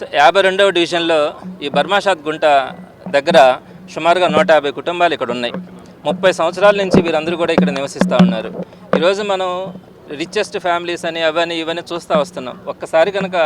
So యాభై రెండవ డివిజన్లో ఈ బర్మాషాద్ గుంట దగ్గర సుమారుగా నూట యాభై కుటుంబాలు ఇక్కడ ఉన్నాయి. ముప్పై సంవత్సరాల నుంచి వీరందరూ కూడా ఇక్కడ నివసిస్తూ ఉన్నారు. ఈరోజు మనం రిచెస్ట్ ఫ్యామిలీస్ అని అవన్నీ ఇవన్నీ చూస్తూ వస్తున్నాం. ఒక్కసారి కనుక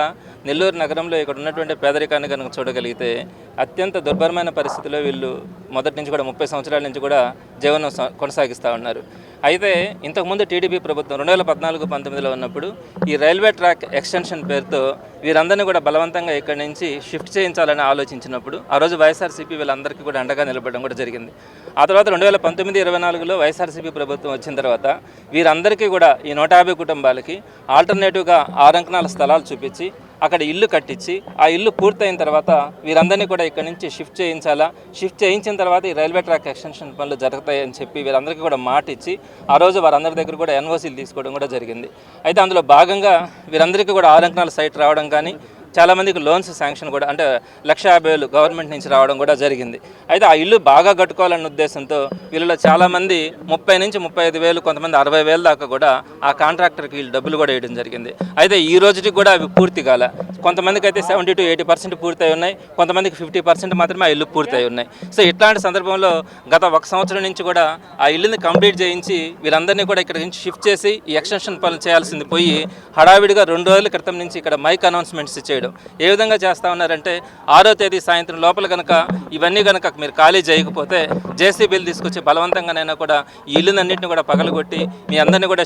నెల్లూరు నగరంలో ఇక్కడ ఉన్నటువంటి పేదరికాన్ని కనుక చూడగలిగితే అత్యంత దుర్భరమైన పరిస్థితిలో వీళ్ళు మొదటి నుంచి కూడా ముప్పై సంవత్సరాల నుంచి కూడా జీవనం సా- కొనసాగిస్తూ ఉన్నారు. అయితే ఇంతకుముందు టీడీపీ ప్రభుత్వం రెండు వేల పద్నాలుగు పంతొమ్మిదిలో ఉన్నప్పుడు ఈ రైల్వే ట్రాక్ ఎక్స్టెన్షన్ పేరుతో వీరందరినీ కూడా బలవంతంగా ఇక్కడి నుంచి షిఫ్ట్ చేయించాలని ఆలోచించినప్పుడు ఆ రోజు వైఎస్ఆర్సీపీ వీళ్ళందరికీ కూడా అండగా నిలబడడం కూడా జరిగింది. ఆ తర్వాత రెండు వేల పంతొమ్మిది ఇరవై నాలుగులో వైఎస్ఆర్సీపీ ప్రభుత్వం వచ్చిన తర్వాత వీరందరికీ కూడా ఈ నూట యాభై కుటుంబాలకి ఆల్టర్నేటివ్గా ఆరంకణాల స్థలాలు చూపించి అక్కడ ఇల్లు కట్టించి ఆ ఇల్లు పూర్తయిన తర్వాత వీరందరినీ కూడా ఇక్కడ నుంచి షిఫ్ట్ చేయించాలా? షిఫ్ట్ చేయించిన తర్వాత ఈ రైల్వే ట్రాక్ ఎక్స్టెన్షన్ పనులు జరుగుతాయని చెప్పి వీరందరికీ కూడా మాట ఇచ్చి ఆ రోజు వారందరి దగ్గర కూడా ఎన్ఓసీలు తీసుకోవడం కూడా జరిగింది. అయితే అందులో భాగంగా వీరందరికీ కూడా ఆరంకణాల సైట్ రావడం కానీ చాలామందికి లోన్స్ శాంక్షన్ కూడా అంటే లక్ష యాభై వేలు గవర్నమెంట్ నుంచి రావడం కూడా జరిగింది. అయితే ఆ ఇల్లు బాగా కట్టుకోవాలన్న ఉద్దేశంతో వీళ్ళలో చాలామంది ముప్పై నుంచి ముప్పై ఐదు వేలు కొంతమంది అరవై వేలు దాకా కూడా ఆ కాంట్రాక్టర్కి వీళ్ళు డబ్బులు కూడా వేయడం జరిగింది. అయితే ఈ రోజుకి కూడా అవి పూర్తి కాల. కొంతమందికి అయితే సెవెంటీ టు ఎయిటీ పర్సెంట్ పూర్తయి ఉన్నాయి కొంతమందికి ఫిఫ్టీ పర్సెంట్ మాత్రమే ఆ ఇల్లు పూర్తయి ఉన్నాయి. సో ఇట్లాంటి సందర్భంలో గత ఒక సంవత్సరం నుంచి కూడా ఆ ఇల్లుని కంప్లీట్ చేయించి వీరందరినీ కూడా ఇక్కడ నుంచి షిఫ్ట్ చేసి ఈ ఎక్స్టెన్షన్ పనులు చేయాల్సింది పోయి హడావిడిగా రెండు రోజుల క్రితం నుంచి ఇక్కడ మైక్ అనౌన్స్మెంట్స్ చేయడం. ఏ విధంగా చేస్తా ఉన్నారంటే ఆరో తేదీ సాయంత్రం లోపల కనుక ఇవన్నీ కనుక మీరు ఖాళీ చేయకపోతే జేసీబీలు తీసుకొచ్చి బలవంతంగానైనా కూడా ఈ ఇల్లునన్నింటిని కూడా పగలగొట్టి మీ అందరినీ కూడా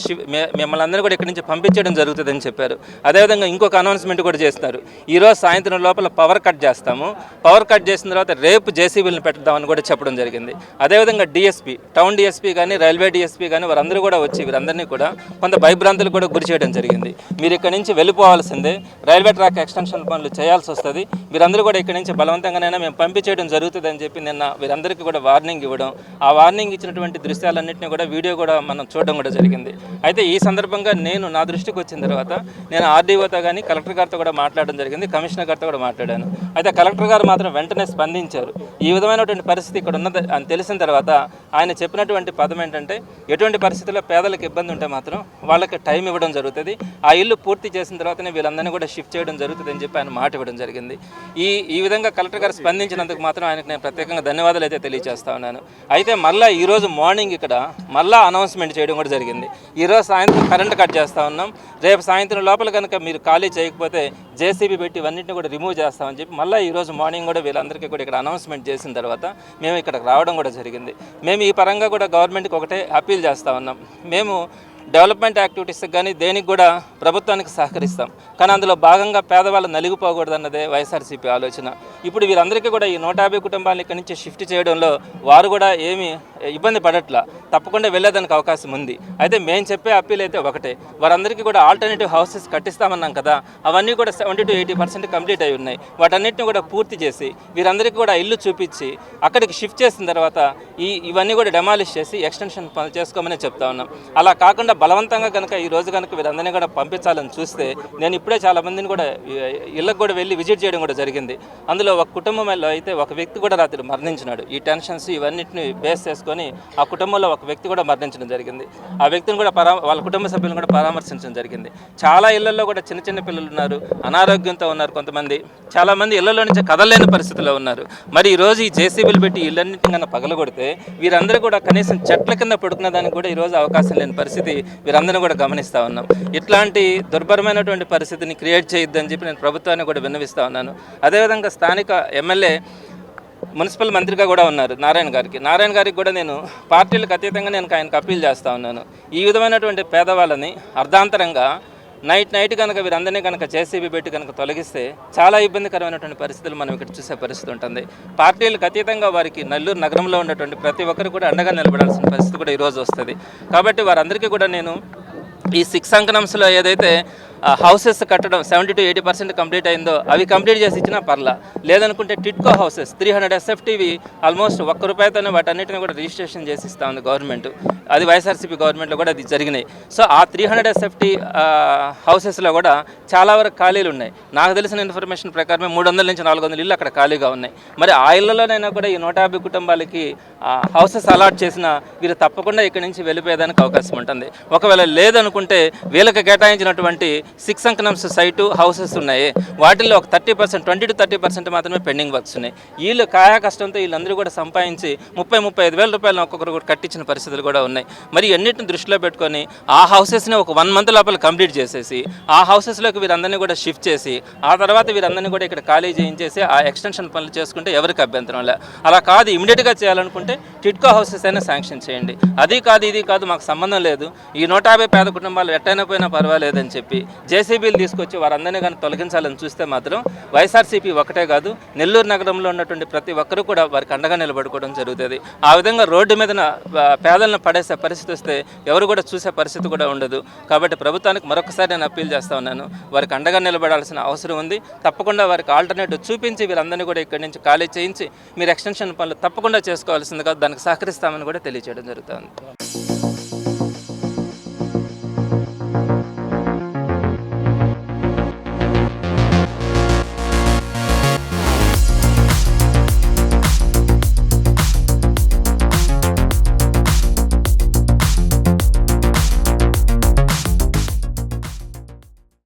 మిమ్మల్ని అందరినీ కూడా ఇక్కడి నుంచి పంపించడం జరుగుతుందని చెప్పారు. అదేవిధంగా ఇంకొక అనౌన్స్మెంట్ కూడా చేస్తారు. ఈరోజు సాయంత్రం లోపల పవర్ కట్ చేస్తాము. పవర్ కట్ చేసిన తర్వాత రేపు జేసీబీలను పెడదామని కూడా చెప్పడం జరిగింది. అదేవిధంగా డిఎస్పీ టౌన్ డిఎస్పీ కానీ రైల్వే డిఎస్పీ కానీ వారందరూ కూడా వచ్చి వీరందరినీ కూడా కొంత భయభ్రాంతులు కూడా గురి చేయడం జరిగింది. మీరు ఇక్కడ నుంచి వెళ్ళిపోవాల్సిందే. రైల్వే ట్రాక్ ఎక్స్టెన్షన్ పనులు చేయాల్సి వస్తుంది. వీరందరూ కూడా ఇక్కడ నుంచి బలవంతంగానైనా మేము పంపించేయడం జరుగుతుంది అని చెప్పి నిన్న వీరందరికీ కూడా వార్నింగ్ ఇవ్వడం ఆ వార్నింగ్ ఇచ్చినటువంటి దృశ్యాలన్నింటినీ కూడా వీడియో కూడా మనం చూడడం కూడా జరిగింది. అయితే ఈ సందర్భంగా నేను నా దృష్టికి వచ్చిన తర్వాత నేను ఆర్డీఓతో కానీ కలెక్టర్ గారితో కూడా మాట్లాడడం జరిగింది కమిషనర్ గారితో కూడా మాట్లాడాను. అయితే కలెక్టర్ గారు మాత్రం వెంటనే స్పందించారు. ఈ విధమైనటువంటి పరిస్థితి ఇక్కడ ఉన్నది అని తెలిసిన తర్వాత ఆయన చెప్పినటువంటి పదం ఏంటంటే ఎటువంటి పరిస్థితుల్లో పేదలకు ఇబ్బంది ఉంటే మాత్రం వాళ్ళకి టైం ఇవ్వడం జరుగుతుంది. ఆ ఇల్లు పూర్తి చేసిన తర్వాతనే వీళ్ళందరినీ కూడా షిఫ్ట్ చేయడం జరుగుతుంది. అని చెప్పి ఆయన మాట ఇవ్వడం జరిగింది. ఈ ఈ విధంగా కలెక్టర్ గారు స్పందించినందుకు మాత్రం ఆయనకు నేను ప్రత్యేకంగా ధన్యవాదాలు అయితే తెలియజేస్తా ఉన్నాను. అయితే మళ్ళీ ఈరోజు మార్నింగ్ ఇక్కడ మళ్ళా అనౌన్స్మెంట్ చేయడం కూడా జరిగింది. ఈరోజు సాయంత్రం కరెంట్ కట్ చేస్తా ఉన్నాం. రేపు సాయంత్రం లోపల కనుక మీరు ఖాళీ చేయకపోతే జేసీబీ పెట్టి ఇవన్నింటిని కూడా రిమూవ్ చేస్తామని చెప్పి మళ్ళీ ఈరోజు మార్నింగ్ కూడా వీళ్ళందరికీ కూడా ఇక్కడ అనౌన్స్మెంట్ చేసిన తర్వాత మేము ఇక్కడికి రావడం కూడా జరిగింది. మేము ఈ పరంగా కూడా గవర్నమెంట్కి ఒకటే అప్పీల్ చేస్తూ ఉన్నాం. మేము డెవలప్మెంట్ యాక్టివిటీస్కి కానీ దేనికి కూడా ప్రభుత్వానికి సహకరిస్తాం. కానీ అందులో భాగంగా పేదవాళ్ళు నలిగిపోకూడదు అన్నదే వైఎస్ఆర్సీపీ ఆలోచన. ఇప్పుడు వీరందరికీ కూడా ఈ నూట యాభై కుటుంబాలను ఇక్కడి నుంచి షిఫ్ట్ చేయడంలో వారు కూడా ఏమీ ఇబ్బంది పడట్లా. తప్పకుండా వెళ్ళేదానికి అవకాశం ఉంది. అయితే మేము చెప్పే అప్పీల్ అయితే ఒకటే. వారందరికీ కూడా ఆల్టర్నేటివ్ హౌసెస్ కట్టిస్తామన్నాం కదా అవన్నీ కూడా seventy to eighty percent complete అయి ఉన్నాయి. వాటన్నిటిని కూడా పూర్తి చేసి వీరందరికీ కూడా ఇల్లు చూపించి అక్కడికి షిఫ్ట్ చేసిన తర్వాత ఈ ఇవన్నీ కూడా డెమాలిష్ చేసి ఎక్స్టెన్షన్ పనులు చేసుకోమని చెప్తా ఉన్నాం. అలా కాకుండా బలవంతంగా కనుక ఈ రోజు కనుక వీరందరినీ కూడా పంపించాలని చూస్తే నేను ఇప్పుడే చాలా మందిని కూడా ఇళ్ళకు కూడా వెళ్ళి విజిట్ చేయడం కూడా జరిగింది. అందులో ఒక కుటుంబంలో అయితే ఒక వ్యక్తి కూడా రాత్రి మరణించినాడు. ఈ టెన్షన్స్ ఇవన్నిటిని బేస్ చేసుకొని ఆ కుటుంబంలో ఒక వ్యక్తి కూడా మరణించడం జరిగింది. ఆ వ్యక్తిని కూడా పరా వాళ్ళ కుటుంబ సభ్యులను కూడా పరామర్శించడం జరిగింది. చాలా ఇళ్ళలో కూడా చిన్న చిన్న పిల్లలు ఉన్నారు అనారోగ్యంతో ఉన్నారు కొంతమంది. చాలా మంది ఇళ్ళలో నుంచి కదలలేని పరిస్థితిలో ఉన్నారు. మరి ఈ రోజు ఈ జేసీబీలు పెట్టి ఇళ్ళన్నింటినీ కన్నా పగలగొడితే వీరందరూ కూడా కనీసం చెట్ల కింద పడుకునే దానికి కూడా ఈ రోజు అవకాశం లేని పరిస్థితి వీరందరూ కూడా గమనిస్తూ ఉన్నాం. ఇట్లాంటి దుర్భరమైనటువంటి పరిస్థితి పరిస్థితిని క్రియేట్ చేయొద్దని చెప్పి నేను ప్రభుత్వాన్ని కూడా విన్నవిస్తూ ఉన్నాను. అదేవిధంగా స్థానిక ఎమ్మెల్యే మున్సిపల్ మంత్రిగా కూడా ఉన్నారు నారాయణ గారికి. నారాయణ గారికి కూడా నేను పార్టీలకు అతీతంగా నేను ఆయనకు అప్పీల్ చేస్తూ ఉన్నాను. ఈ విధమైనటువంటి పేదవాళ్ళని అర్ధాంతరంగా నైట్ నైట్ కనుక వీరందరినీ కనుక జేసీబీ పెట్టి కనుక తొలగిస్తే చాలా ఇబ్బందికరమైనటువంటి పరిస్థితులు మనం ఇక్కడ చూసే పరిస్థితి ఉంటుంది. పార్టీలకు అతీతంగా వారికి నెల్లూరు నగరంలో ఉన్నటువంటి ప్రతి ఒక్కరు కూడా అండగా నిలబడాల్సిన పరిస్థితి కూడా ఈరోజు వస్తుంది. కాబట్టి వారందరికీ కూడా నేను ఈ సిక్స్ అంకనంస్లో ఏదైతే హౌసెస్ కట్టడం seventy to eighty percent complete అయిందో అవి కంప్లీట్ చేసి ఇచ్చినా పర్లా. లేదనుకుంటే టిట్కో హౌసెస్ త్రీ హండ్రెడ్ ఎస్ఎఫ్టీవి ఆల్మోస్ట్ ఒక్క రూపాయితోనే వాటన్నిటిని కూడా రిజిస్ట్రేషన్ చేసి ఇస్తా ఉంది గవర్నమెంట్ అది వైఎస్ఆర్సీపీ గవర్నమెంట్లో కూడా అది జరిగినాయి. సో ఆ త్రీ హండ్రెడ్ ఎస్ఎఫ్టీ హౌసెస్లో కూడా చాలా వరకు ఖాళీలు ఉన్నాయి. నాకు తెలిసిన ఇన్ఫర్మేషన్ ప్రకారమే మూడు వందల నుంచి నాలుగు వందల ఇల్లు అక్కడ ఖాళీగా ఉన్నాయి. మరి ఆ ఇళ్ళలోనైనా కూడా ఈ నూట యాభై కుటుంబాలకి హౌసెస్ అలాట్ చేసిన వీరు తప్పకుండా ఇక్కడి నుంచి వెళ్ళిపోయేదానికి అవకాశం ఉంటుంది. ఒకవేళ లేదనుకుంటే వీళ్ళకి కేటాయించినటువంటి సిక్స్ అంకనమ్స్ సైటు హౌసెస్ ఉన్నాయి. వాటిల్లో ఒక thirty percent twenty to thirty percent మాత్రమే పెండింగ్ వర్క్స్ ఉన్నాయి. వీళ్ళు కాయా కష్టంతో వీళ్ళందరూ కూడా సంపాదించి ముప్పై ముప్పై ఐదు వేల రూపాయలు ఒక్కొక్కరు కూడా కట్టించిన పరిస్థితులు కూడా ఉన్నాయి. మరి అన్నిటిని దృష్టిలో పెట్టుకొని ఆ హౌసెస్ని ఒక వన్ మంత్ లోపల కంప్లీట్ చేసేసి ఆ హౌసెస్లోకి వీరందరినీ కూడా షిఫ్ట్ చేసి ఆ తర్వాత వీరందరినీ కూడా ఇక్కడ ఖాళీ చేయించేసి ఆ ఎక్స్టెన్షన్ పనులు చేసుకుంటే ఎవరికి అభ్యంతరం లే. అలా కాదు ఇమీడియట్గా చేయాలనుకుంటే టిట్కో హౌసెస్ అయినా శాంక్షన్ చేయండి. అది కాదు ఇది కాదు మాకు సంబంధం లేదు. ఈ నూట యాభై పేద కుటుంబాలు ఎట్టైనా పోయినా పర్వాలేదని చెప్పి జేసీబీలు తీసుకొచ్చి వారందరినీ కానీ తొలగించాలని చూస్తే మాత్రం వైఎస్ఆర్సీపీ ఒకటే కాదు నెల్లూరు నగరంలో ఉన్నటువంటి ప్రతి ఒక్కరూ కూడా వారికి అండగా నిలబడుకోవడం జరుగుతుంది. ఆ విధంగా రోడ్డు మీద పేదలను పడేసే పరిస్థితి వస్తే ఎవరు కూడా చూసే పరిస్థితి కూడా ఉండదు. కాబట్టి ప్రభుత్వానికి మరొకసారి నేను అప్పీల్ చేస్తా ఉన్నాను. వారికి అండగా నిలబడాల్సిన అవసరం ఉంది. తప్పకుండా వారికి ఆల్టర్నేటివ్ చూపించి వీరందరినీ కూడా ఇక్కడి నుంచి ఖాళీ చేయించి మీరు ఎక్స్టెన్షన్ పనులు తప్పకుండా చేసుకోవాల్సిందిగా దానికి సహకరిస్తామని కూడా తెలియజేయడం జరుగుతుంది.